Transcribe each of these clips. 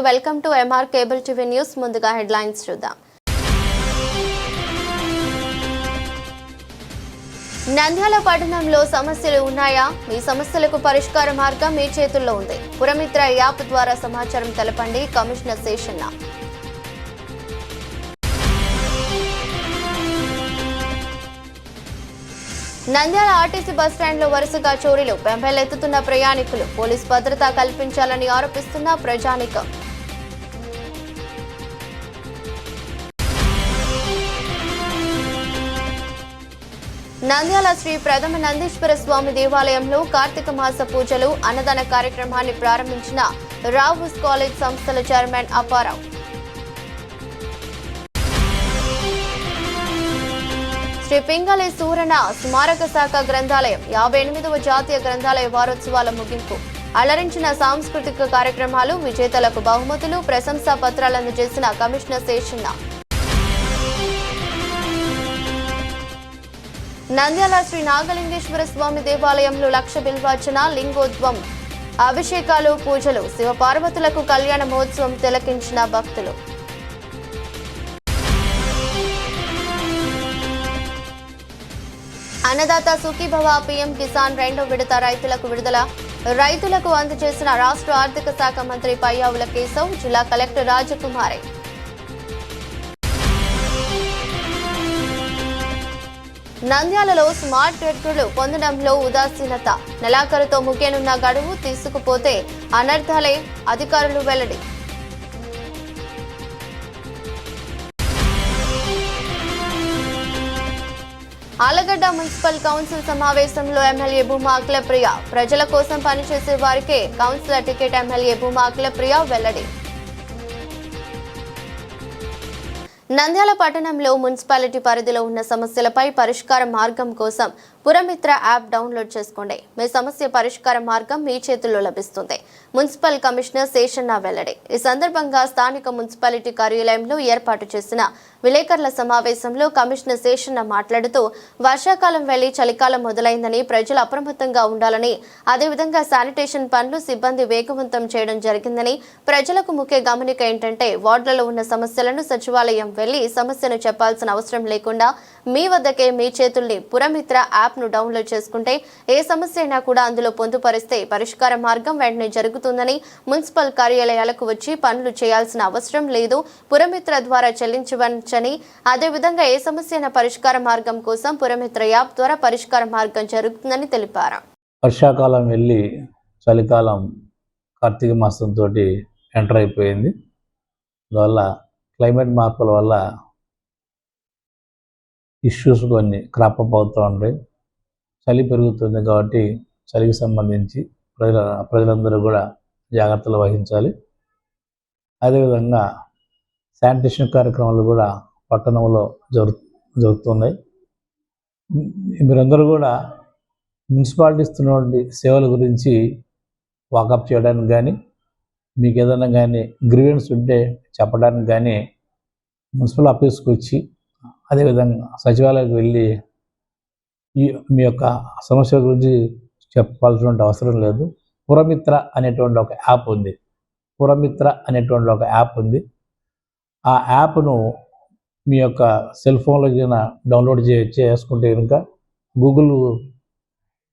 నమస్తే welcome to MR cable TV news ముందుగా headlines చూద్దాం. నంద్యాల పట్టణంలో సమస్యలు ఉన్నాయా? మీ సమస్యలకు పరిష్కార మార్గం మీ చేతుల్లో ఉంది. పురమిత్ర యాప్ ద్వారా సమాచారం తెలపండి. Commissioner Seshanna. Nandyal RTC bus స్టాండ్లో వరుసగా చోరీలు. పెంపెలెత్తుతున్న ప్రయాణికులు. పోలీస్ భద్రత కల్పించాలని ఆరోపిస్తున్న ప్రజానికం. నంద్యాల శ్రీ ప్రథమ నందీశ్వర స్వామి దేవాలయంలో కార్తీక మాస పూజలు అన్నదాన కార్యక్రమాన్ని ప్రారంభించిన రావుస్ కాలేజ్ సంస్థల చైర్మన్ అప్పారావు. శ్రీ పింగళి సూరణ స్మారక శాఖ గ్రంథాలయం యాభై ఎనిమిదవ జాతీయ గ్రంథాలయ వారోత్సవాల ముగింపు. అలరించిన సాంస్కృతిక కార్యక్రమాలు విజేతలకు బహుమతులు ప్రశంసా పత్రాలు అందజేసిన కమిషనర్ శేషన్న. నంద్యాల శ్రీ నాగలింగేశ్వర స్వామి దేవాలయంలో లక్ష బిల్వార్చన లింగోద్వం అభిషేకాలు పూజలు. శివపార్వతులకు కళ్యాణ మహోత్సవం తిలకించిన భక్తులు. అన్నదాత సుఖీభవ పీఎం కిసాన్ రెండో విడత రైతులకు విడుదల. రైతులకు అందజేసిన రాష్ట్ర ఆర్థిక శాఖ మంత్రి పయ్యావుల కేశవ్ జిల్లా కలెక్టర్ రాజకుమారి. నంద్యాలలో స్మార్ట్ గడువులు పొందడంలో ఉదాసీనత. నెలాఖరుతో ముఖ్యనున్న గడువు తీసుకుపోతే అనర్థాలే అధికారులు వెల్లడి. ఆలగడ్డ మున్సిపల్ కౌన్సిల్ సమావేశంలో ఎమ్మెల్యే భూమా అఖిలప్రియ. ప్రజల కోసం పనిచేసే వారికే councillor ticket MLA Bhuma Akhilapriya వెల్లడి. నంద్యాల పట్టణంలో మున్సిపాలిటీ పరిధిలో ఉన్న సమస్యలపై పరిష్కార మార్గం కోసం పురమిత్ర యాప్ డౌన్లోడ్ చేసుకోండి. మీ సమస్య పరిష్కార మార్గం మీ చేతుల్లో లభిస్తుంది. మున్సిపల్ కమిషనర్ శేషన్న వెల్లడి. ఈ సందర్భంగా స్థానిక మున్సిపాలిటీ కార్యాలయంలో ఏర్పాటు చేసిన విలేకరుల సమావేశంలో కమిషనర్ శేషన్న మాట్లాడుతూ వర్షాకాలం వెళ్ళి చలికాలం మొదలైందని ప్రజలు అప్రమత్తంగా ఉండాలని అదేవిధంగా శానిటేషన్ పనులు సిబ్బంది వేగవంతం చేయడం జరిగిందని ప్రజలకు ముఖ్య గమనిక ఏంటంటే వార్డులలో ఉన్న సమస్యలను సచివాలయం వెళ్ళి సమస్యను చెప్పాల్సిన అవసరం లేకుండా మీ వద్దకే మీ చేతుల్ని పురమిత్ర యాప్ను డౌన్లోడ్ చేసుకుంటే ఏ సమస్య అయినా కూడా అందులో పొందుపరిస్తే పరిష్కార మార్గం వెంటనే జరుగుతుందని మున్సిపల్ కార్యాలయాలకు వచ్చి పనులు చేయాల్సిన అవసరం లేదు. పురమిత్ర ద్వారా చెల్లించవచ్చని అదేవిధంగా ఏ సమస్య అయినా పరిష్కార మార్గం కోసం పురమిత్ర యాప్ ద్వారా పరిష్కార మార్గం జరుగుతుందని తెలిపారు. వర్షాకాలం వెళ్ళి చలికాలం కార్తీక మాసంతో ఎంటర్ అయిపోయింది. అందువల్ల క్లైమేట్ మార్పుల వల్ల ఇష్యూస్ కొన్ని క్రాప్ అప్ అవుతూ ఉంటాయి చలి పెరుగుతుంది కాబట్టి చలికి సంబంధించి ప్రజల ప్రజలందరూ కూడా జాగ్రత్తలు వహించాలి. అదేవిధంగా శానిటేషన్ కార్యక్రమాలు కూడా పట్టణంలో జరు జరుగుతున్నాయి. మీరందరూ కూడా మున్సిపాలిటీ ఇస్తున్నటువంటి సేవల గురించి వాకప్ చేయడానికి కానీ మీకు ఏదైనా కానీ గ్రీవెన్స్ ఉంటే చెప్పడానికి కానీ మున్సిపల్ ఆఫీస్కి వచ్చి అదేవిధంగా సచివాలయాలకు వెళ్ళి ఈ మీ యొక్క సమస్య గురించి చెప్పాల్సినటువంటి అవసరం లేదు. పురమిత్ర అనేటువంటి ఒక యాప్ ఉంది. పురమిత్ర అనేటువంటి ఒక యాప్ ఉంది. ఆ యాప్ను మీ యొక్క సెల్ ఫోన్లో డౌన్లోడ్ చే చేసుకుంటే కనుక గూగుల్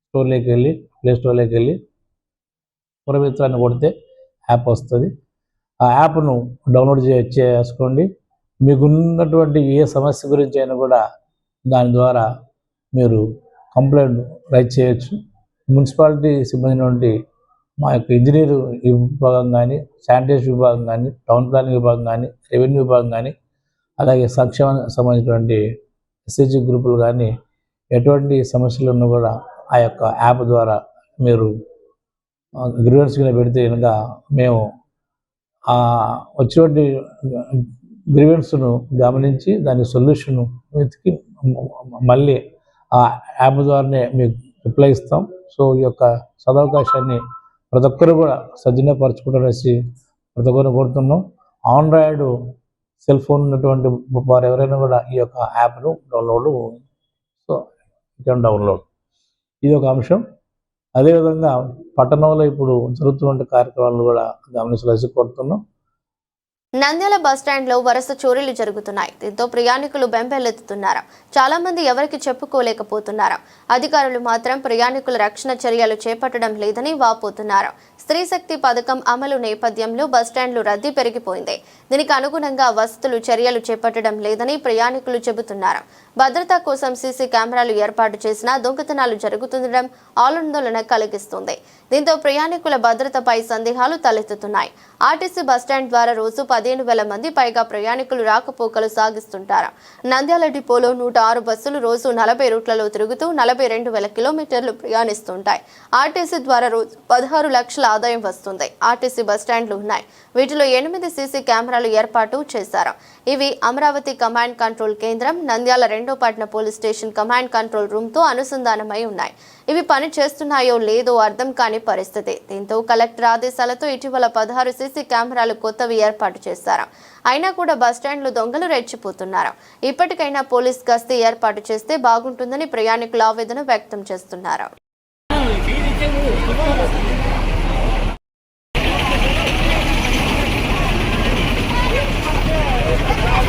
స్టోర్లోకి వెళ్ళి ప్లే స్టోర్లోకి వెళ్ళి పురమిత్రాన్ని కొడితే యాప్ వస్తుంది. ఆ యాప్ను డౌన్లోడ్ చే చేసుకోండి. మీకున్నటువంటి ఏ సమస్య గురించి అయినా కూడా దాని ద్వారా మీరు కంప్లైంట్ రైట్ చేయొచ్చు. మున్సిపాలిటీ సిబ్బంది నుండి మా యొక్క ఇంజనీర్ విభాగం కానీ శానిటేషన్ విభాగం కానీ టౌన్ ప్లానింగ్ విభాగం కానీ రెవెన్యూ విభాగం కానీ అలాగే సంక్షేమ సంబంధించినటువంటి ఎస్హెచ్జి గ్రూపులు కానీ ఎటువంటి సమస్యలు ఉన్నా కూడా ఆ యొక్క యాప్ ద్వారా మీరు గ్రీవెన్స్ కింద పెడితే కనుక మేము వచ్చినటువంటి గ్రీవెన్స్ను గమనించి దాని సొల్యూషన్ వెతికి మళ్ళీ ఆ యాప్ ద్వారానే మీకు రిప్లై ఇస్తాం. సో ఈ యొక్క సదవకాశాన్ని ప్రతి ఒక్కరు కూడా సద్వినియోగపరచుకుంటారనేసి ప్రతి ఒక్కరు కోరుతున్నాం. ఆండ్రాయిడ్ సెల్ ఫోన్ ఉన్నటువంటి వారు ఎవరైనా కూడా ఈ యొక్క యాప్ను డౌన్లోడ్ సో ఇక్కడ డౌన్లోడ్. ఇది ఒక అంశం. అదేవిధంగా పట్టణంలో ఇప్పుడు జరుగుతున్న కార్యక్రమాలను కూడా గమనించలేసి కోరుతున్నాం. నంద్యాల బస్టాండ్లో వరుస చోరీలు జరుగుతున్నాయి. దీంతో ప్రయాణికులు బెంబెలెత్తుతున్నారు. చాలా మంది ఎవరికి చెప్పుకోలేకపోతున్నారు. అధికారులు మాత్రం ప్రయాణికుల రక్షణ చర్యలు చేపట్టడం లేదని వాపోతున్నారు. స్త్రీ శక్తి పథకం అమలు నేపథ్యంలో బస్టాండ్లు రద్దీ పెరిగిపోయింది. దీనికి అనుగుణంగా వసతులు చర్యలు చేపట్టడం లేదని ప్రయాణికులు చెబుతున్నారు. భద్రత కోసం సీసీ కెమెరాలు ఏర్పాటు చేసినా దొంగతనాలు జరుగుతుండడం ఆందోళన కలిగిస్తుంది. దీంతో ప్రయాణికుల భద్రతపై సందేహాలు తలెత్తుతున్నాయి. ఆర్టీసీ బస్టాండ్ ద్వారా రోజు పదిహేను వేల మంది పైగా ప్రయాణికులు రాకపోకలు సాగిస్తుంటారు. నంద్యాల డిపోలో నూట ఆరు బస్సులు రోజు నలభై రూట్లలో తిరుగుతూ నలభై రెండు వేల కిలోమీటర్లు ప్రయాణిస్తుంటాయి. ఆర్టీసీ ద్వారా రోజు పదహారు లక్షల ఆదాయం వస్తుంది. ఆర్టీసీ బస్టాండ్లు ఉన్నాయి. వీటిలో ఎనిమిది సీసీ కెమెరాలు ఏర్పాటు చేశారు. ఇవి అమరావతి కమాండ్ కంట్రోల్ కేంద్రం నంద్యాల రెండో పట్న పోలీస్ స్టేషన్ కమాండ్ కంట్రోల్ రూమ్తో అనుసంధానమై ఉన్నాయి. ఇవి పని చేస్తున్నాయో లేదో అర్థం కాని పరిస్థితి. దీంతో కలెక్టర్ ఆదేశాలతో ఇటీవల పదహారు సీసీ కెమెరాలు కొత్తవి ఏర్పాటు చేశారు. అయినా కూడా బస్టాండ్లు దొంగలు రెచ్చిపోతున్నారు. ఇప్పటికైనా పోలీస్ గస్తీ ఏర్పాటు చేస్తే బాగుంటుందని ప్రయాణికులు ఆవేదన వ్యక్తం చేస్తున్నారు.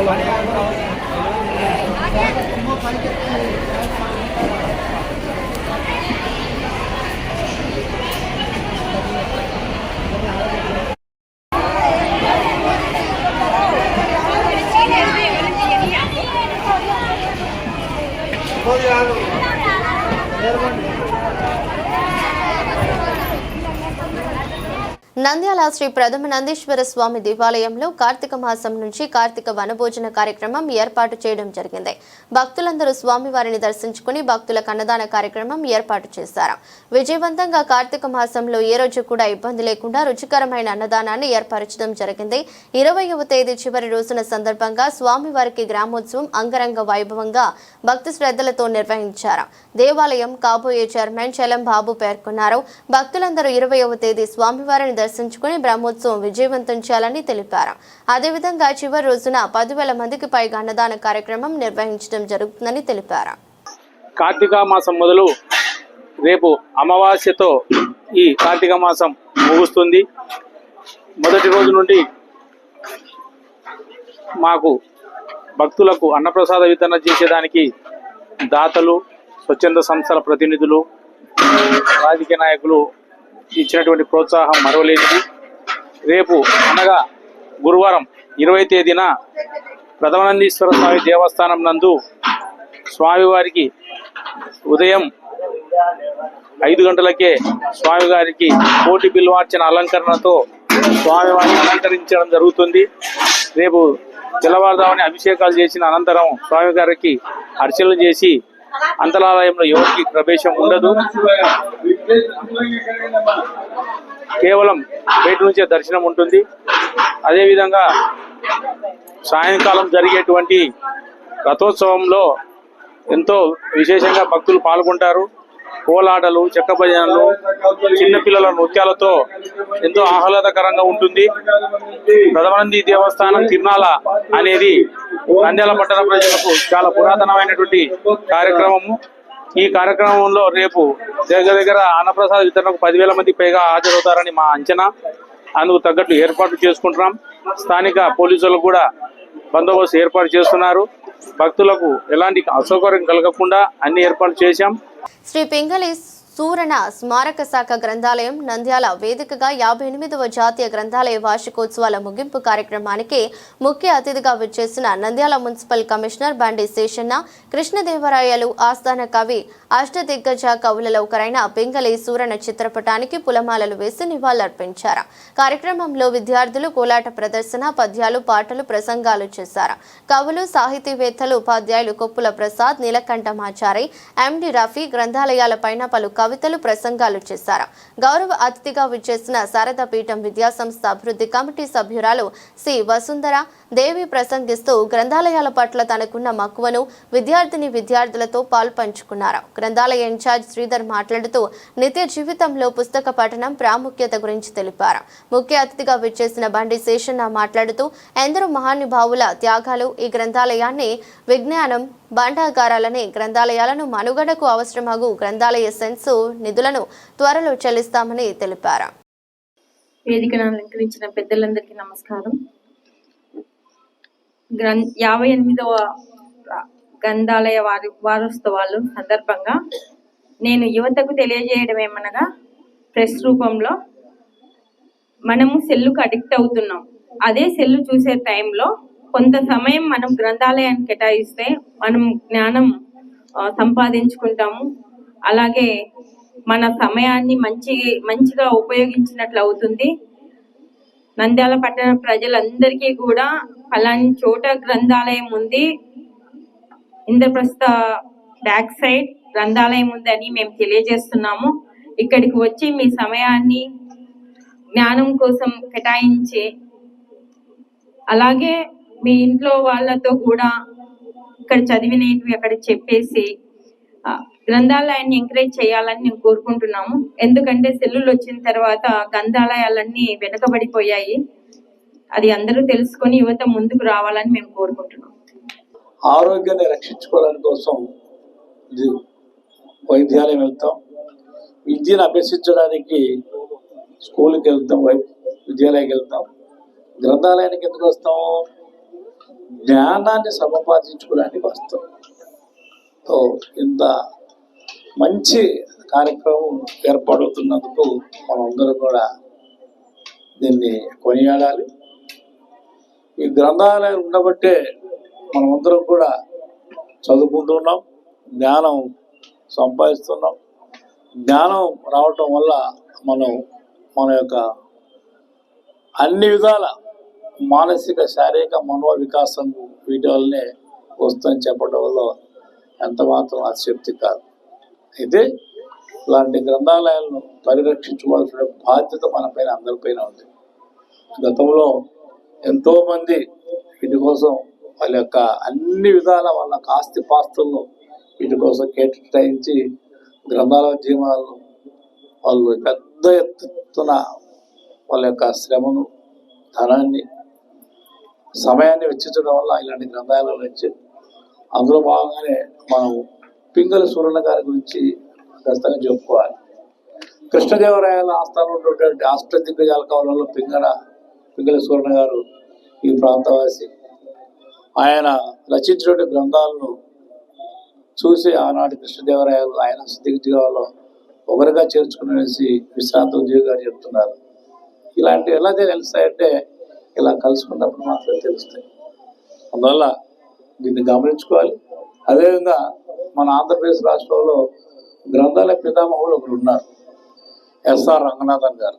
నంద్యాల శ్రీ ప్రథమ నందీశ్వర స్వామి దేవాలయంలో కార్తీక మాసం నుంచి కార్తీక వనభోజన కార్యక్రమం ఏర్పాటు చేయడం జరిగింది. భక్తులందరూ స్వామివారిని దర్శించుకుని భక్తులకు అన్నదాన కార్యక్రమం ఏర్పాటు చేశారు. విజయవంతంగా కార్తీక మాసంలో ఏ రోజు కూడా ఇబ్బంది లేకుండా రుచికరమైన అన్నదానాన్ని ఏర్పరచడం జరిగింది. ఇరవయవ తేదీ చివరి రోజున సందర్భంగా స్వామివారికి గ్రామోత్సవం అంగరంగ వైభవంగా భక్తి శ్రద్ధలతో నిర్వహించారు. దేవాలయం కాబోయే చైర్మన్ చలం బాబు పేర్కొన్నారు. భక్తులందరూ ఇరవయవ తేదీ స్వామివారిని దర్శించుకుని బ్రహ్మోత్సవం విజయవంతం చేయాలని తెలిపారు. అదేవిధంగా చివరి రోజున పదివేల మందికి పైగా అన్నదాన కార్యక్రమం నిర్వహించడం జరుగుతుందని తెలిపారు. కార్తీక మాసం మొదలు రేపు అమావాస్యతో ఈ కార్తీక మాసం ముగుస్తుంది. మొదటి రోజు నుండి మాకు భక్తులకు అన్నప్రసాద వితరణ చేసేదానికి దాతలు స్వచ్ఛంద సంస్థల ప్రతినిధులు రాజకీయ నాయకులు ఇచ్చినటువంటి ప్రోత్సాహం మరవలేనిది. రేపు అనగా గురువారం ఇరవై తేదీన ప్రథమానందీశ్వర స్వామి దేవస్థానం నందు స్వామివారికి ఉదయం ఐదు గంటలకే స్వామివారికి కోటి బిల్వార్చన అలంకరణతో స్వామివారిని అలంకరించడం జరుగుతుంది. రేపు తెల్లవారుదామని అభిషేకాలు చేసిన అనంతరం స్వామివారికి అర్చనలు చేసి అంతరాలయంలో ఎవరికి ప్రవేశం ఉండదు. కేవలం బయట నుంచే దర్శనం ఉంటుంది. అదేవిధంగా సాయంకాలం జరిగేటువంటి రథోత్సవంలో ఎంతో విశేషంగా భక్తులు పాల్గొంటారు. కోలాటలు చెక్క భజనలు చిన్నపిల్లల నృత్యాలతో ఎంతో ఆహ్లాదకరంగా ఉంటుంది. ప్రథమానంది దేవస్థానం తిరునాల అనేది నంద్యాల పట్టణ ప్రజలకు చాలా పురాతనమైనటువంటి కార్యక్రమము. ఈ కార్యక్రమంలో రేపు దగ్గర దగ్గర అన్నప్రసాద వితరణకు పదివేల మంది పైగా హాజరవుతారని మా అంచనా. అందుకు తగ్గట్లు ఏర్పాట్లు చేసుకుంటున్నాం. స్థానిక పోలీసులు కూడా బందోబస్తు ఏర్పాటు చేస్తున్నారు. భక్తులకు ఎలాంటి అసౌకర్యం కలగకుండా అన్ని ఏర్పాట్లు చేశాం. శ్రీ పింగళి సూరణ స్మారక శాఖ గ్రంథాలయం నంద్యాల వేదికగా యాభై ఎనిమిదవ జాతీయ గ్రంథాలయ వార్షికోత్సవాల ముగింపు కార్యక్రమానికి ముఖ్య అతిథిగా విచ్చేసిన నంద్యాల మున్సిపల్ కమిషనర్ బండి శేషన్న కృష్ణదేవరాయలు ఆస్థాన కవి అష్టదిగ్గజ కవులలో ఒకరైన పింగళి సూరణ చిత్రపటానికి పులమాలలు వేసి నివాళులర్పించారు. కార్యక్రమంలో విద్యార్థులు కోలాట ప్రదర్శన పద్యాలు పాటలు ప్రసంగాలు చేశారు. కవులు సాహితీవేత్తలు ఉపాధ్యాయులు కొప్పుల ప్రసాద్ నీలకంఠమాచారి ఎండి రఫీ గ్రంథాలయాలపైన పలు కవితలు ప్రసంగాలు చేశారు. గౌరవ అతిథిగా విచ్చేసిన శారదా పీఠం విద్యాసంస్థ అభివృద్ధి కమిటీ సభ్యురాలు సి. వసుంధర దేవి ప్రసంగిస్తూ గ్రంథాలయాల పట్ల తనకున్న మక్కువను విద్యార్థిని విద్యార్థులతో పాల్పంచుకున్నారు. గ్రంథాలయ ఇన్ఛార్జ్ శ్రీధర్ మాట్లాడుతూ నిత్య జీవితంలో పుస్తక పఠనం ప్రాముఖ్యత గురించి తెలిపారు. ముఖ్య అతిథిగా విచ్చేసిన బండి శేషన్న మాట్లాడుతూ ఎందరో మహానుభావుల త్యాగాలు ఈ గ్రంథాలయాన్ని విజ్ఞానం భాండాగారాలని గ్రంథాలయాలను మనుగడకు అవసరమగు గ్రంథాలయ సెన్సు నిధులను త్వరలో చెల్లిస్తామని తెలిపారు. వేదికను అలంకరించిన పెద్దలందరికీ నమస్కారం. గ్రం యాభై ఎనిమిదవ గ్రంథాలయ వారి వారోత్సవాలు సందర్భంగా నేను యువతకు తెలియజేయడం ఏమనగా ప్రెస్ రూపంలో మనము సెల్లుకు అడిక్ట్ అవుతున్నాం. అదే సెల్లు చూసే టైంలో కొంత సమయం మనం గ్రంథాలయాన్ని కేటాయిస్తే మనం జ్ఞానం సంపాదించుకుంటాము. అలాగే మన సమయాన్ని మంచి మంచిగా ఉపయోగించినట్లు అవుతుంది. నంద్యాల పట్టణ ప్రజలందరికీ కూడా అలాంటి చోట గ్రంథాలయం ఉంది. ఇంద్రప్రస్థ బ్యాక్ సైడ్ గ్రంథాలయం ఉందని మేము తెలియజేస్తున్నాము. ఇక్కడికి వచ్చి మీ సమయాన్ని జ్ఞానం కోసం కేటాయించి అలాగే మీ ఇంట్లో వాళ్ళతో కూడా ఇక్కడ చదివినవి అక్కడ చెప్పేసి గ్రంథాలయాన్ని ఎంకరేజ్ చేయాలని నేను కోరుకుంటున్నాము. ఎందుకంటే సెల్లులు వచ్చిన తర్వాత గ్రంథాలయాలన్నీ వెనుకబడిపోయాయి. అది అందరూ తెలుసుకొని యువత ముందుకు రావాలని మేము కోరుకుంటున్నాం ఆరోగ్యాన్ని రక్షించుకోవడానికి కోసం వైద్యాలయం వెళ్తాం. విద్యను అభ్యసించడానికి స్కూల్కి వెళ్తాం వై విద్యాలయానికి వెళ్తాం. గ్రంథాలయానికి ఎందుకు వస్తాం జ్ఞానాన్ని సముపార్జించుకోవడానికి వస్తాం. సో ఇంత మంచి కార్యక్రమం ఏర్పడుతున్నందుకు మనందరూ కూడా దీన్ని కొనియాడాలి. ఈ గ్రంథాలయం ఉండబట్టే మనమందరం కూడా చదువుకుంటున్నాం జ్ఞానం సంపాదిస్తున్నాం. జ్ఞానం రావటం వల్ల మనం మన యొక్క అన్ని విధాల మానసిక శారీరక మనో వికాసం వీటి వల్లనే వస్తుందని చెప్పడం వల్ల ఎంత మాత్రం అతిశక్తి కాదు. అయితే ఇలాంటి గ్రంథాలయాలను పరిరక్షించుకోవాల్సిన బాధ్యత మన పైన అందరిపైన ఉంది. గతంలో ఎంతోమంది వీటి కోసం వాళ్ళ యొక్క అన్ని విధాల వాళ్ళ ఆస్తి పాస్తులను వీటి కోసం కేటాయించి గ్రంథాల జీవాలను వాళ్ళు పెద్ద ఎత్తున వాళ్ళ యొక్క శ్రమను ధనాన్ని సమయాన్ని వెచ్చించడం వల్ల ఇలాంటి గ్రంథాలయాలు వచ్చి అందులో భాగంగానే మనం పింగళ సూరణ గారి గురించి ఖచ్చితంగా చెప్పుకోవాలి. కృష్ణదేవరాయల ఆస్థానం ఉన్నటువంటి అష్టదిగ్గజాల కాలంలో పింగళ పింగళ సూరణ గారు ఈ ప్రాంతవాసి ఆయన రచించినటువంటి గ్రంథాలను చూసి ఆనాటి కృష్ణదేవరాయలు ఆయన దిగ్గజాలలో ఒకరిగా చేర్చుకునేసి విశ్రాంత ఉద్యోగి గారు చెప్తున్నారు. ఇలాంటివి ఎలా తెలుస్తాయంటే ఇలా కలుసుకున్నప్పుడు మాత్రమే తెలుస్తాయి. అందువల్ల దీన్ని గమనించుకోవాలి. అదేవిధంగా మన ఆంధ్రప్రదేశ్ రాష్ట్రంలో గ్రంథాలయ పితామహులు ఒకరు ఉన్నారు. ఎస్ఆర్ రంగనాథన్ గారు.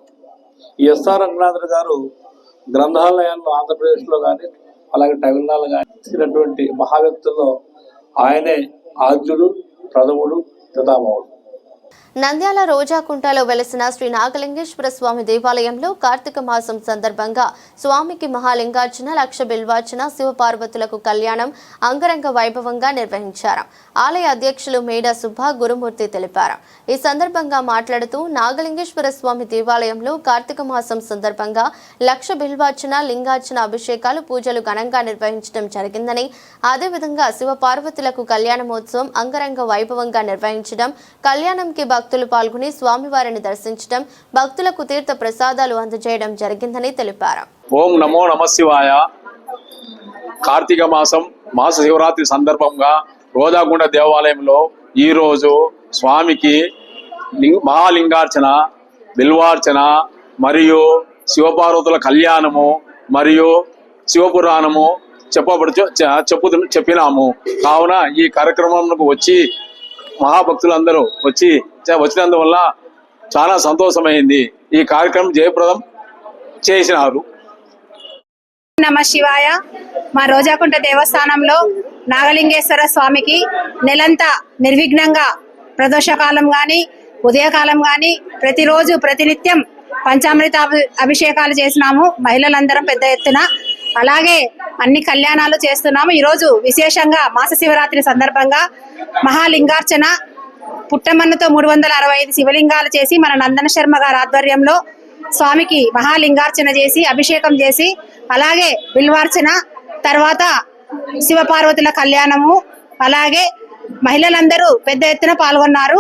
ఈ ఎస్ఆర్ రంగనాథన్ గారు గ్రంథాలయాల్లో ఆంధ్రప్రదేశ్లో కానీ అలాగే తమిళనాడు కానీ ఇచ్చినటువంటి మహావ్యక్తుల్లో ఆయనే ఆద్యుడు ప్రథముడు పితామహుడు. నంద్యాల రోజాకుంటలో వెలసిన శ్రీ నాగలింగేశ్వర స్వామి దేవాలయంలో కార్తీక మాసం సందర్భంగా స్వామికి మహాలింగార్చన లక్ష బిల్వార్చన శివపార్వతులకు కళ్యాణం అంగరంగ వైభవంగా నిర్వహించారు. ఆలయ అధ్యక్షులు మేడా సుబ్బ గురుమూర్తి తెలిపారు. ఈ సందర్భంగా మాట్లాడుతూ నాగలింగేశ్వర స్వామి దేవాలయంలో కార్తీక మాసం సందర్భంగా లక్ష బిల్వార్చన లింగార్చన అభిషేకాలు పూజలు ఘనంగా నిర్వహించడం జరిగిందని అదేవిధంగా శివపార్వతులకు కళ్యాణమోత్సవం అంగరంగ వైభవంగా నిర్వహించడం కళ్యాణంకి భక్తులు భక్తులు పాల్గొని స్వామివారిని దర్శించడం భక్తులకు తీర్థ ప్రసాదాలు అందజేయడం జరిగిందని తెలిపారు. ఓం నమో నమ శివాయ. కార్తీక మాసం మాస శివరాత్రి సందర్భంగా రోజాగుండ దేవాలయంలో ఈ రోజు స్వామికి లింగ మహాలింగార్చన బిల్వార్చన మరియు శివపార్వతుల కళ్యాణము మరియు శివపురాణము చెప్పబడు చెప్పు చెప్పినాము. కావున ఈ కార్యక్రమంకు వచ్చి మహాభక్తులందరూ వచ్చి వచ్చినందువల్ల చాలా సంతోషమైంది. ఈ కార్యక్రమం జయప్రదం చేసినారు. నమ శివాయ. మా రోజాకుంట దేవస్థానంలో నాగలింగేశ్వర స్వామికి నెలంతా నిర్విఘ్నంగా ప్రదోషకాలం కానీ ఉదయకాలం కానీ ప్రతిరోజు ప్రతినిత్యం పంచామృత అభి- అభిషేకాలు చేసినాము. మహిళలందరం పెద్ద ఎత్తున. అలాగే అన్ని కళ్యాణాలు చేస్తున్నాము. ఈరోజు విశేషంగా మాస శివరాత్రి సందర్భంగా మహాలింగార్చన పుట్టమన్నతో మూడు వందల అరవై ఐదు శివలింగాలు చేసి మన నందన శర్మ గారి ఆధ్వర్యంలో స్వామికి మహాలింగార్చన చేసి అభిషేకం చేసి అలాగే బిల్వార్చన తర్వాత శివపార్వతుల కళ్యాణము అలాగే మహిళలందరూ పెద్ద ఎత్తున పాల్గొన్నారు.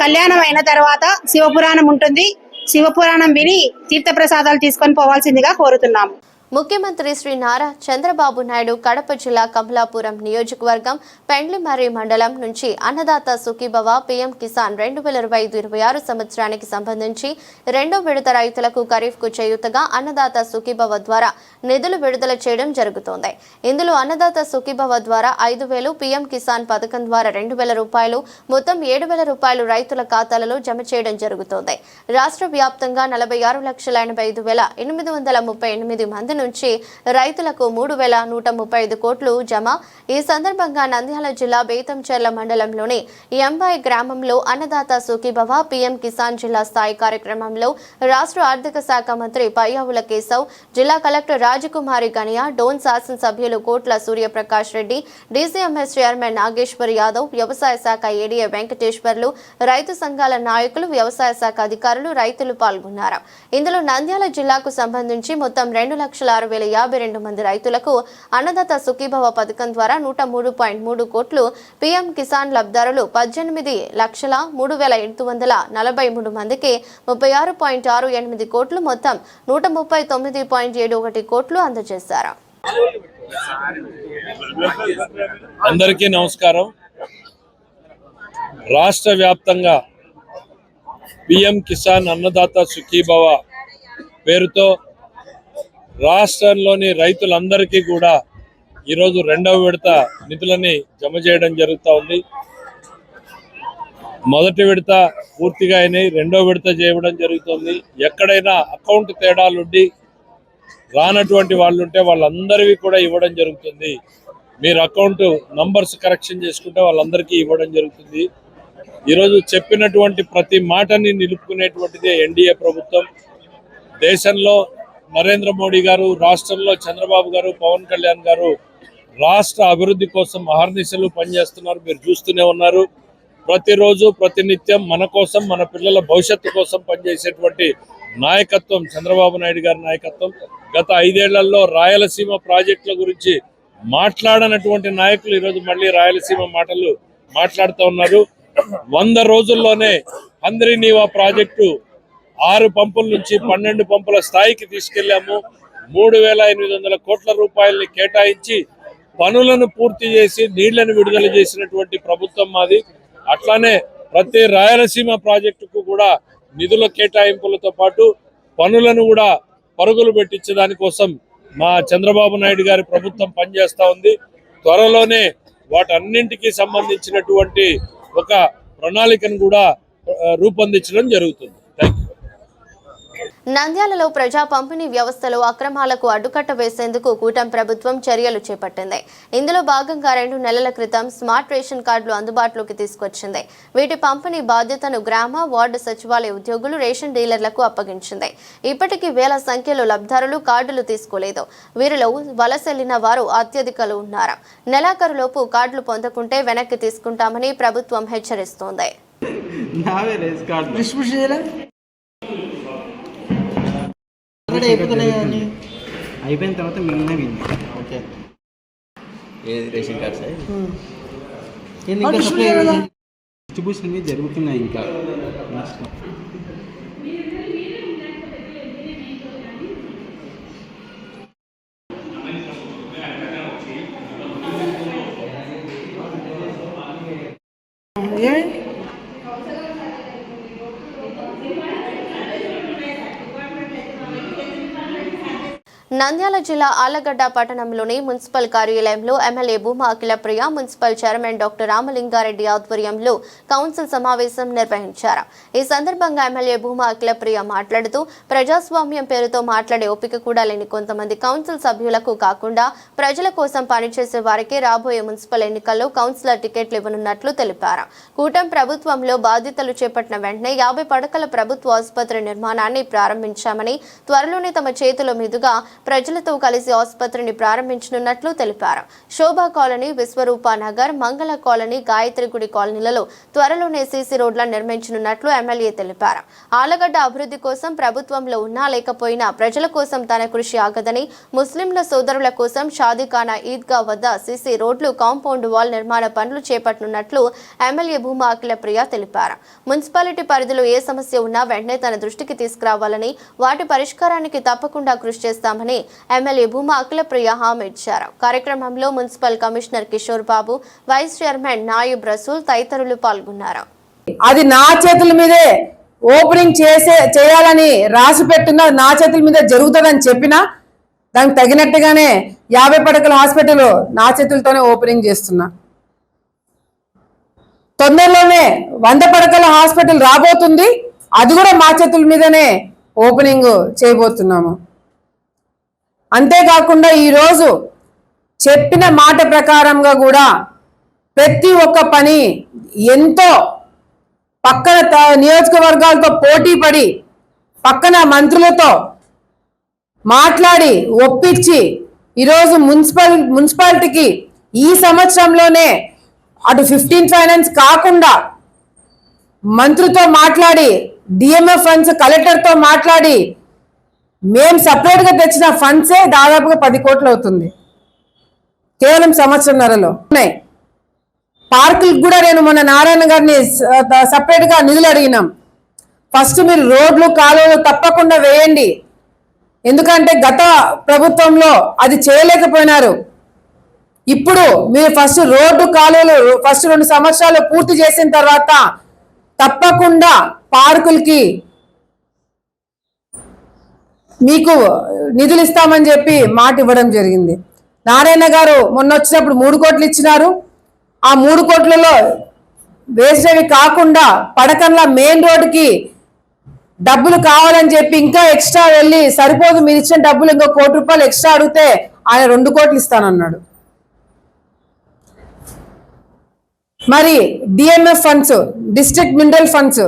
కళ్యాణం అయిన తర్వాత శివపురాణం ఉంటుంది. శివపురాణం విని తీర్థప్రసాదాలు తీసుకొని పోవాల్సిందిగా కోరుతున్నాము. ముఖ్యమంత్రి శ్రీ నారా చంద్రబాబు నాయుడు కడప జిల్లా కమలాపురం నియోజకవర్గం పెండ్లిమర్రి మండలం నుంచి అన్నదాత సుఖీభవ పీఎం కిసాన్ రెండు వేల ఇరవై ఐదు ఇరవై ఆరు సంవత్సరానికి సంబంధించి రెండో విడత రైతులకు ఖరీఫ్కు చేయూతగా అన్నదాత సుఖీభవ ద్వారా నిధులు విడుదల చేయడం జరుగుతోంది. ఇందులో అన్నదాత సుఖీభవ ద్వారా ఐదు వేలు పీఎం కిసాన్ పథకం ద్వారా రెండు వేల రూపాయలు మొత్తం ఏడు వేల రూపాయలు రైతుల ఖాతాలలో జమ చేయడం జరుగుతోంది. రాష్ట్ర వ్యాప్తంగా నలభై ఆరు లక్షల ఎనభై ఐదు వేల ఎనిమిది వందల ముప్పై ఎనిమిది మంది నుంచి రైతులకు మూడు వేల నూట ముప్పై ఐదు కోట్లు జమ. ఈ సందర్భంగా నంద్యాల జిల్లా బేతంచెర్ల మండలంలోని ఎంబాయి గ్రామంలో అన్నదాత సుఖీభవ పీఎం కిసాన్ జిల్లా స్థాయి కార్యక్రమంలో రాష్ట్ర ఆర్థిక శాఖ మంత్రి పయ్యావుల కేశవ్ జిల్లా కలెక్టర్ రాజకుమారి గనియా డోన్ శాసనసభ్యులు కోట్ల సూర్యప్రకాష్ రెడ్డి డీసీఎంఎస్ చైర్మన్ నాగేశ్వర్ యాదవ్ వ్యవసాయ శాఖ ఏడీఏ వెంకటేశ్వర్లు రైతు సంఘాల నాయకులు వ్యవసాయ శాఖ అధికారులు రైతులు పాల్గొన్నారు. ఇందులో నంద్యాల జిల్లాకు సంబంధించి మొత్తం రెండు లక్షల ఆరు వేల యాభై రెండు మంది రైతులకు అన్నదాత సుఖీభవ పథకం ద్వారా నూట మూడు పాయింట్ మూడు కోట్లు పీఎం కిసాన్ లబ్ధారులు పద్దెనిమిది లక్షల మూడు వేల ఎనిమిది వందల నలభై మూడు మందికి ముప్పై ఆరు పాయింట్ ఆరు ఎనిమిది కోట్లు మొత్తం నూట ముప్పై తొమ్మిది పాయింట్ ఏడు ఒకటి కోట్లు అందజేశారు. అందరికీ నమస్కారం. రాష్ట్ర వ్యాప్తంగా పిఎం కిసాన్ అన్నదాత సుఖీభవ పేరుతో రాష్ట్రంలోని రైతులందరికీ కూడా ఈరోజు రెండవ విడత నిధులని జమ చేయడం జరుగుతూ ఉంది. మొదటి విడత పూర్తిగా అయినాయి రెండో విడత చేయడం జరుగుతుంది. ఎక్కడైనా అకౌంట్ తేడాలుండి రానటువంటి వాళ్ళు ఉంటే వాళ్ళందరివి కూడా ఇవ్వడం జరుగుతుంది. మీరు అకౌంట్ నంబర్స్ కరెక్షన్ చేసుకుంటే వాళ్ళందరికీ ఇవ్వడం జరుగుతుంది. ఈరోజు చెప్పినటువంటి ప్రతి మాటని నిలుపుకునేటువంటిదే ఎన్డీఏ ప్రభుత్వం. దేశంలో నరేంద్ర మోడీ గారు రాష్ట్రంలో చంద్రబాబు గారు పవన్ కళ్యాణ్ గారు రాష్ట్ర అభివృద్ధి కోసం అహర్నిశలు పనిచేస్తున్నారు. మీరు చూస్తూనే ఉన్నారు. ప్రతిరోజు ప్రతినిత్యం మన కోసం మన పిల్లల భవిష్యత్తు కోసం పనిచేసేటువంటి నాయకత్వం చంద్రబాబు నాయుడు గారి నాయకత్వం. గత ఐదేళ్ళలో రాయలసీమ ప్రాజెక్టుల గురించి మాట్లాడనటువంటి నాయకులు ఈరోజు మళ్ళీ రాయలసీమ మాటలు మాట్లాడుతూ ఉన్నారు. వంద రోజుల్లోనే హంద్రీనీవా ప్రాజెక్టు ఆరు పంపుల నుంచి పన్నెండు పంపుల స్థాయికి తీసుకెళ్ళాము మూడు వేల ఎనిమిది వందల కోట్ల రూపాయల్ని కేటాయించి పనులను పూర్తి చేసి నీళ్ళను విడుదల చేసినటువంటి ప్రభుత్వం మాది. అట్లానే ప్రతి రాయలసీమ ప్రాజెక్టుకు కూడా నిధుల కేటాయింపులతో పాటు పనులను కూడా పరుగులు పెట్టించే దానికోసం మా చంద్రబాబు నాయుడు గారి ప్రభుత్వం పనిచేస్తూ ఉంది. త్వరలోనే వాటన్నింటికి సంబంధించినటువంటి ఒక ప్రణాళికను కూడా రూపొందించడం జరుగుతుంది. నంద్యాలలో ప్రజా పంపిణీ వ్యవస్థలో అక్రమాలకు అడ్డుకట్ట వేసేందుకు కూటమి ప్రభుత్వం చర్యలు చేపట్టింది. ఇందులో భాగంగా రెండు నెలల క్రితం స్మార్ట్ రేషన్ కార్డులు అందుబాటులోకి తీసుకొచ్చింది. వీటి పంపిణీ బాధ్యతను గ్రామ వార్డు సచివాలయ ఉద్యోగులు రేషన్ డీలర్లకు అప్పగించింది. ఇప్పటికీ వేల సంఖ్యలో లబ్ధారులు కార్డులు తీసుకోలేదు. వీరిలో వలసెళ్ళిన వారు అత్యధికలు ఉన్నారు. నెలాఖరులోపు కార్డులు పొందకుంటే వెనక్కి తీసుకుంటామని ప్రభుత్వం హెచ్చరిస్తోంది. ఆల్రెడీ అయిపోతున్నాయి అయిపోయిన తర్వాత మిగిలినవి ఓకే. ఏది రేషన్ కార్డ్ సార్ డిస్ట్రిబ్యూషన్ మీద జరుగుతున్నాయి ఇంకా. నెక్స్ట్ నంద్యాల జిల్లా ఆలగడ్డ పట్టణంలోని మున్సిపల్ కార్యాలయంలో MLA Bhuma Akhilapriya municipal chairman doctor Ramalingareddy ఆధ్వర్యంలో కౌన్సిల్ సమావేశం నిర్వహించారు. ఈ సందర్భంగా ఎమ్మెల్యే భూమా అఖిలప్రియ మాట్లాడుతూ ప్రజాస్వామ్యం పేరుతో మాట్లాడే ఓపిక కూడా లేని కొంతమంది కౌన్సిల్ సభ్యులకు కాకుండా ప్రజల కోసం పనిచేసే వారికి రాబోయే మున్సిపల్ ఎన్నికల్లో కౌన్సిలర్ టికెట్లు ఇవ్వనున్నట్లు తెలిపారు. కూటమి ప్రభుత్వంలో బాధ్యతలు చేపట్టిన వెంటనే యాభై పడకల ప్రభుత్వ ఆసుపత్రి నిర్మాణాన్ని ప్రారంభించామని త్వరలోనే తమ చేతుల మీదుగా ప్రజలతో కలిసి ఆసుపత్రిని ప్రారంభించనున్నట్లు తెలిపారు. శోభా కాలనీ విశ్వరూప నగర్ మంగళ కాలనీ గాయత్రిగుడి కాలనీలలో త్వరలోనే సీసీ రోడ్ల నిర్మించనున్నట్లు ఎమ్మెల్యే తెలిపారు. ఆలగడ్డ అభివృద్ధి కోసం ప్రభుత్వంలో ఉన్నా లేకపోయినా ప్రజల కోసం తన కృషి ఆగదని ముస్లింల సోదరుల కోసం షాదీఖానా ఈద్గా వద్ద సీసీ రోడ్లు కాంపౌండ్ వాల్ నిర్మాణ పనులు చేపట్టనున్నట్లు ఎమ్మెల్యే భూమా అఖిల ప్రియ తెలిపారు. మున్సిపాలిటీ పరిధిలో ఏ సమస్య ఉన్నా వెంటనే తన దృష్టికి తీసుకురావాలని వాటి పరిష్కారానికి తప్పకుండా కృషి చేస్తామని ఎమ్మెల్యే భూమా అఖిల ప్రియ హామీ ఇచ్చారు. కార్యక్రమంలో municipal commissioner Kishore Babu vice chairman Nayab Rasool తదితరులు పాల్గొన్నారు. అది నా చేతుల మీదే ఓపెనింగ్ చేసే చేయాలని రాసి పెట్టున్న నా చేతుల మీద జరుగుతుందని చెప్పినా దానికి తగినట్టుగానే యాభై పడకల హాస్పిటల్ నా చేతులతోనే ఓపెనింగ్ చేస్తున్నా. తొందరలోనే వంద పడకల హాస్పిటల్ రాబోతుంది. అది కూడా మా చేతుల మీదనే ఓపెనింగ్ చేయబోతున్నాము. అంతేకాకుండా ఈరోజు చెప్పిన మాట ప్రకారంగా కూడా ప్రతి ఒక్క పని ఎంతో పక్కన త- నియోజకవర్గాలతో పోటీ పడి పక్కన మంత్రులతో మాట్లాడి ఒప్పించి ఈరోజు మున్సిపల్ మున్సిపాలిటీకి ఈ సంవత్సరంలోనే అటు ఫిఫ్టీన్ ఫైనాన్స్ కాకుండా మంత్రితో మాట్లాడి డిఎంఎఫ్ ఫండ్స్ కలెక్టర్తో మాట్లాడి మేము సపరేట్గా తెచ్చిన ఫండ్సే దాదాపుగా పది కోట్లు అవుతుంది. కేవలం సంవత్సరంన్నరలో. ఉన్నాయి. పార్కులకు కూడా నేను మొన్న నారాయణ గారిని సపరేట్గా నిధులు అడిగినాం. ఫస్ట్ మీరు రోడ్లు కాలువలు తప్పకుండా వేయండి. ఎందుకంటే గత ప్రభుత్వంలో అది చేయలేకపోయినారు. ఇప్పుడు మీరు ఫస్ట్ రోడ్డు కాలువలు ఫస్ట్ రెండు సంవత్సరాలు పూర్తి చేసిన తర్వాత తప్పకుండా పార్కులకి మీకు నిధులు ఇస్తామని చెప్పి మాట ఇవ్వడం జరిగింది. నారాయణ గారు మొన్న వచ్చినప్పుడు మూడు కోట్లు ఇచ్చినారు. ఆ మూడు కోట్లలో వేసినవి కాకుండా పడకల్లా మెయిన్ రోడ్డుకి డబ్బులు కావాలని చెప్పి ఇంకా ఎక్స్ట్రా వెళ్ళి సరిపోదు మీరు ఇచ్చిన డబ్బులు ఇంకో కోటి రూపాయలు ఎక్స్ట్రా అడిగితే ఆయన రెండు కోట్లు ఇస్తానన్నాడు. మరి DMF funds district mineral funds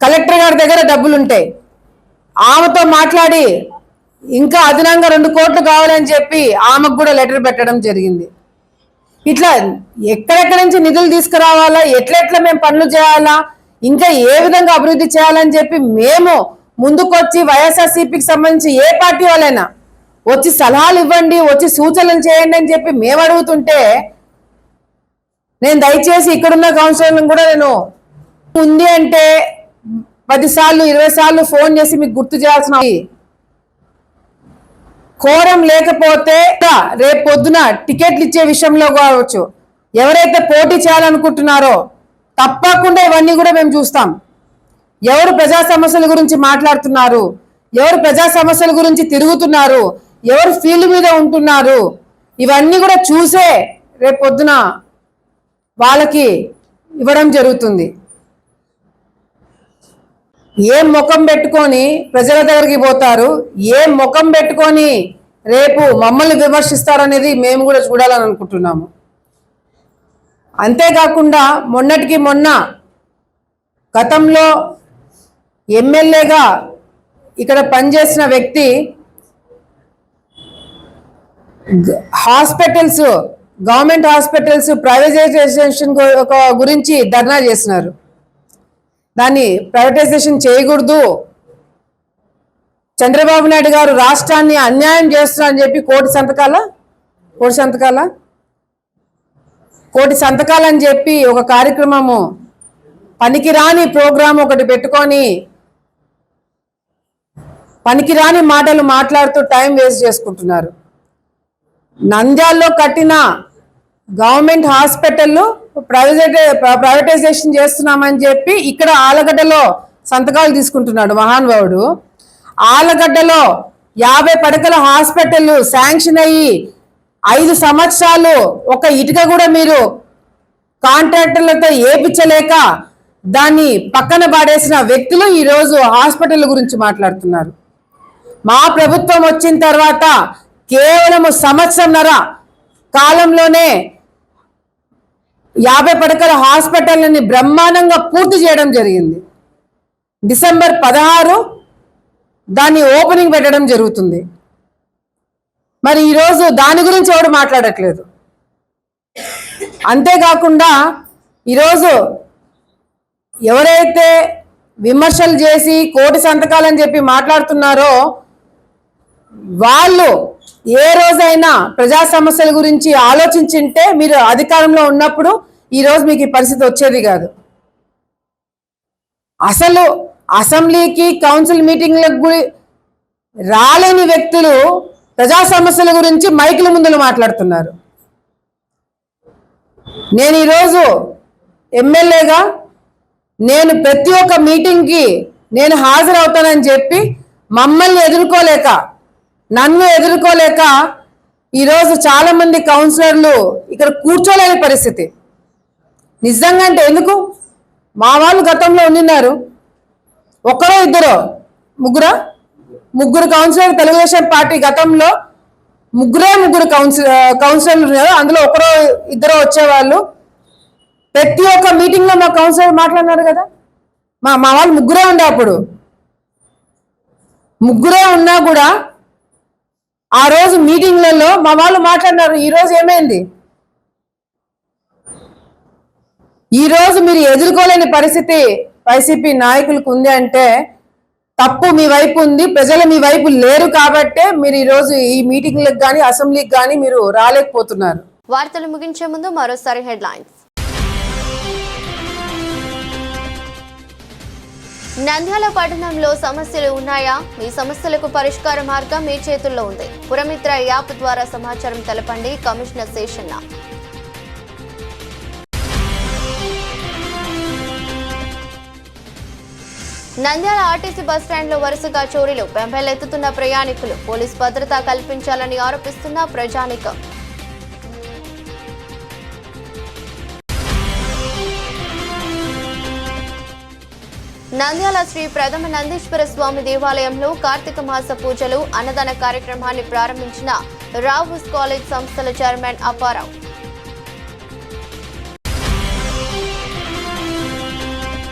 collector గారి దగ్గర డబ్బులు ఉంటాయి ఆమెతో మాట్లాడి ఇంకా అదనంగా రెండు కోట్లు కావాలని చెప్పి ఆమెకు కూడా లెటర్ పెట్టడం జరిగింది. ఇట్లా ఎక్కడెక్కడి నుంచి నిధులు తీసుకురావాలా? ఎట్లెట్లా మేము పనులు చేయాలా? ఇంకా ఏ విధంగా అభివృద్ధి చేయాలని చెప్పి మేము ముందుకొచ్చి వైఎస్ఆర్సీపీకి సంబంధించి ఏ పార్టీ వాళ్ళైనా వచ్చి సలహాలు ఇవ్వండి వచ్చి సూచనలు చేయండి అని చెప్పి మేము అడుగుతుంటే నేను దయచేసి ఇక్కడున్న కౌన్సిలర్లను కూడా నేను ఉంది అంటే పది సార్లు ఇరవై సార్లు ఫోన్ చేసి మీకు గుర్తు చేయాల్సిన కోరం లేకపోతే రేపు పొద్దున టికెట్లు ఇచ్చే విషయంలో కావచ్చు. ఎవరైతే పోటీ చేయాలనుకుంటున్నారో తప్పకుండా ఇవన్నీ కూడా మేము చూస్తాం. ఎవరు ప్రజా సమస్యల గురించి మాట్లాడుతున్నారు? ఎవరు ప్రజా సమస్యల గురించి తిరుగుతున్నారు? ఎవరు ఫీల్డ్ మీద ఉంటున్నారు? ఇవన్నీ కూడా చూసే రేపు పొద్దున వాళ్ళకి ఇవ్వడం జరుగుతుంది. ఏం ముఖం పెట్టుకొని ప్రజల దగ్గరికి పోతారు? ఏం ముఖం పెట్టుకొని రేపు మమ్మల్ని విమర్శిస్తారు అనేది మేము కూడా చూడాలని అనుకుంటున్నాము. అంతేకాకుండా మొన్నటికి మొన్న గతంలో ఎమ్మెల్యేగా ఇక్కడ పనిచేసిన వ్యక్తి హాస్పిటల్స్ గవర్నమెంట్ హాస్పిటల్స్ ప్రైవేటైజేషన్ గురించి ధర్నా చేసినారు. దాన్ని ప్రైవేటైజేషన్ చేయకూడదు. చంద్రబాబు నాయుడు గారు రాష్ట్రాన్ని అన్యాయం చేస్తున్నారని చెప్పి కోటి సంతకాల? కోటి సంతకాల? కోటి సంతకాలని చెప్పి ఒక కార్యక్రమము పనికిరాని ప్రోగ్రాం ఒకటి పెట్టుకొని పనికిరాని మాటలు మాట్లాడుతూ టైం వేస్ట్ చేసుకుంటున్నారు. నంద్యాల్లో కట్టిన గవర్నమెంట్ హాస్పిటల్లో ప్రైవేట్ ప్రైవేటైజేషన్ చేస్తున్నామని చెప్పి ఇక్కడ ఆలగడ్డలో సంతకాలు తీసుకుంటున్నాడు మహానుభావుడు. ఆలగడ్డలో యాభై పడకల హాస్పిటల్ శాంక్షన్ అయ్యి ఐదు సంవత్సరాలు ఒక ఇటుక కూడా మీరు కాంట్రాక్టర్లతో ఏపించలేక దాన్ని పక్కన పాడేసిన వ్యక్తులు ఈరోజు హాస్పిటల్ గురించి మాట్లాడుతున్నారు. మా ప్రభుత్వం వచ్చిన తర్వాత కేవలం సంవత్సరంన్నర కాలంలోనే యాభై పడకల హాస్పిటల్ని బ్రహ్మాండంగా పూర్తి చేయడం జరిగింది. డిసెంబర్ పదహారు దాన్ని ఓపెనింగ్ పెట్టడం జరుగుతుంది. మరి ఈరోజు దాని గురించి ఎవడు మాట్లాడట్లేదు? అంతేకాకుండా ఈరోజు ఎవరైతే విమర్శలు చేసి కోటి సంతకాలని చెప్పి మాట్లాడుతున్నారో వాళ్ళు ఏ రోజైనా ప్రజా సమస్యల గురించి ఆలోచించింటే మీరు అధికారంలో ఉన్నప్పుడు ఈరోజు మీకు ఈ పరిస్థితి వచ్చేది కాదు. అసలు అసెంబ్లీకి కౌన్సిల్ మీటింగ్లకు రాలేని వ్యక్తులు ప్రజా సమస్యల గురించి మైకుల ముందులు మాట్లాడుతున్నారు. నేను ఈరోజు ఎమ్మెల్యేగా నేను ప్రతి ఒక్క మీటింగ్కి నేను హాజరవుతానని చెప్పి మమ్మల్ని ఎదుర్కోలేక నన్ను ఎదుర్కోలేక ఈరోజు చాలా మంది కౌన్సిలర్లు ఇక్కడ కూర్చోలేని పరిస్థితి. నిజంగా అంటే ఎందుకు? మా వాళ్ళు గతంలో ఉండినారు ఒకరో ఇద్దరు? ముగ్గురా? ముగ్గురు కౌన్సిలర్ తెలుగుదేశం పార్టీ గతంలో ముగ్గురే ముగ్గురు కౌన్సిల్ కౌన్సిలర్లు ఉన్నారు. అందులో ఒకరో ఇద్దరు వచ్చేవాళ్ళు. ప్రతి ఒక్క మీటింగ్లో మా కౌన్సిలర్ మాట్లాడినారు కదా? మా మా వాళ్ళు ముగ్గురే ఉండే అప్పుడు. ముగ్గురే ఉన్నా కూడా ఆ రోజు మీటింగ్లలో మా వాళ్ళు మాట్లాడినారు ఈ రోజు ఏమైంది? ఈ రోజు మీరు ఎదుర్కోలేని పరిస్థితి వైసీపీ నాయకులకు ఉంది అంటే తప్పు మీ వైపు ఉంది ప్రజలు మీ వైపు లేరు కాబట్టే మీరు ఈరోజు ఈ మీటింగ్లకు కానీ అసెంబ్లీకి కానీ మీరు రాలేకపోతున్నారు. వార్తలు ముగించే ముందు మరోసారి హెడ్లైన్స్. నంద్యాల పట్టణంలో సమస్యలు ఉన్నాయా? మీ సమస్యలకు పరిష్కార మార్గం మీ చేతుల్లో ఉంది. పురమిత్ర యాప్ ద్వారా సమాచారం తెలపండి. Commissioner Seshanna. Nandyal RTC bus స్టాండ్లో వరుసగా చోరీలు పెంపెలెత్తుతున్న ప్రయాణికులు. పోలీస్ భద్రత కల్పించాలని ఆరోపిస్తున్న ప్రజానికం. నంద్యాల శ్రీ ప్రథమ నందీశ్వర స్వామి దేవాలయంలో కార్తీక మాస పూజలు అన్నదాన కార్యక్రమాన్ని ప్రారంభించిన రావుస్ కాలేజ్ సంస్థల చైర్మన్ అప్పారావు.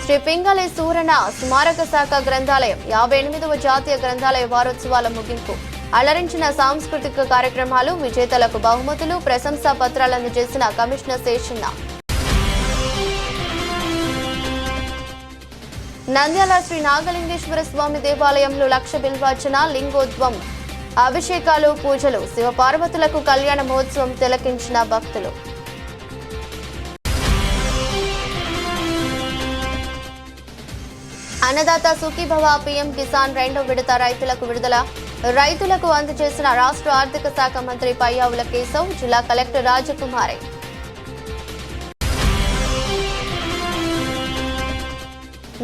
శ్రీ పింగళి సూరణ స్మారక శాఖ గ్రంథాలయం యాభై ఎనిమిదవ జాతీయ గ్రంథాలయ వారోత్సవాల ముగింపు. అలరించిన సాంస్కృతిక కార్యక్రమాలు విజేతలకు బహుమతులు ప్రశంసా పత్రాలు అందజేసిన కమిషనర్ శేషన్న. నంద్యాల శ్రీ నాగలింగేశ్వర స్వామి దేవాలయంలో లక్ష బిల్వార్చన లింగోద్వం అభిషేకాలు పూజలు. శివపార్వతులకు కళ్యాణ మహోత్సవం తిలకించిన భక్తులు. అన్నదాత సుఖీభవ పీఎం కిసాన్ రెండో విడత రైతులకు విడుదల. రైతులకు అందజేసిన రాష్ట్ర ఆర్థిక శాఖ మంత్రి పయ్యావుల కేశవ్ జిల్లా కలెక్టర్ రాజకుమారి.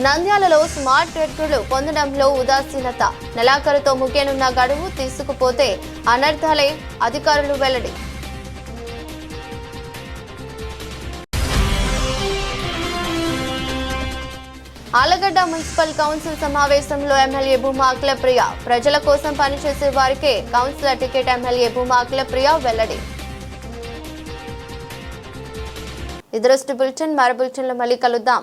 నంద్యాలలో స్మార్ట్ ట్రాక్టర్లు పొందడంలో ఉదాసీనత. నెలాఖరుతో ముఖ్యనున్న గడువు తీసుకుపోతే అనర్థాలే అధికారులు వెల్లడి. ఆలగడ్డ మున్సిపల్ కౌన్సిల్ సమావేశంలో ఎమ్మెల్యే భూమా అఖిలప్రియ ప్రజల కోసం పనిచేసే వారికే councillor ticket MLA Bhuma Akhilapriya వెల్లడి. ఇదరస్ట్ బులెటిన్ మరో బులెటిన్లో మళ్ళీ కలుద్దాం.